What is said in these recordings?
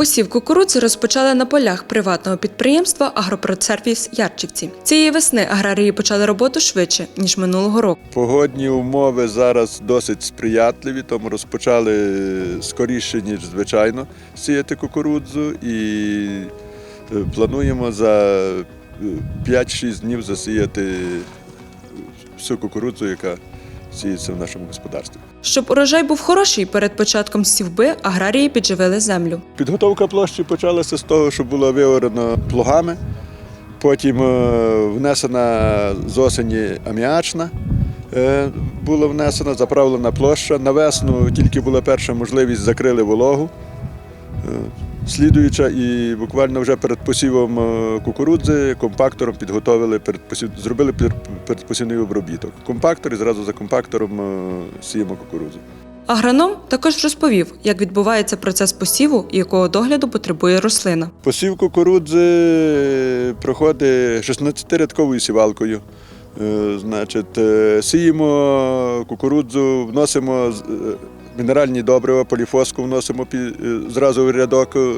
Посів кукурудзи розпочали на полях приватного підприємства Агропродсервіс Ярчівці. Цієї весни аграрії почали роботу швидше ніж минулого року. Погодні умови зараз досить сприятливі, тому розпочали скоріше, ніж звичайно, сіяти кукурудзу і е, плануємо за е, 5-6 днів засіяти всю кукурудзу, яка сіється в нашому господарстві. Щоб урожай був хороший перед початком сівби, аграрії підживили землю. Підготовка площі почалася з того, що було виорено плугами, потім е, внесена з осені аміачна, е, була внесена, заправлена площа. На весну тільки була перша можливість, закрили вологу. Е, Слідуюча і буквально вже перед посівом е, кукурудзи компактором підготовили перед посів, зробили пер- передпосівний обробіток. Компактор і зразу за компактором е, сіємо кукурудзу. Агроном також розповів, як відбувається процес посіву і якого догляду потребує рослина. Посів кукурудзи проходить 16-рядковою сівалкою. Е, Значить, е, сіємо кукурудзу, вносимо е, мінеральні добрива, поліфоску вносимо е, зразу в рядок. Е,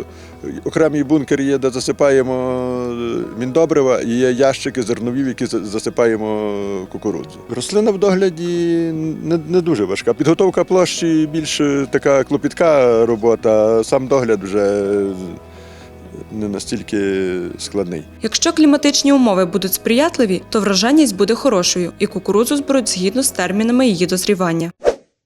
Окремий бункер є, де засипаємо е, міндобрива, і є ящики зернові, в які засипаємо кукурудзу. Рослина в догляді не, не дуже важка. Підготовка площі більш така клопітка робота, сам догляд вже не настільки складний. Якщо кліматичні умови будуть сприятливі, то врожайність буде хорошою, і кукурудзу зберуть згідно з термінами її дозрівання.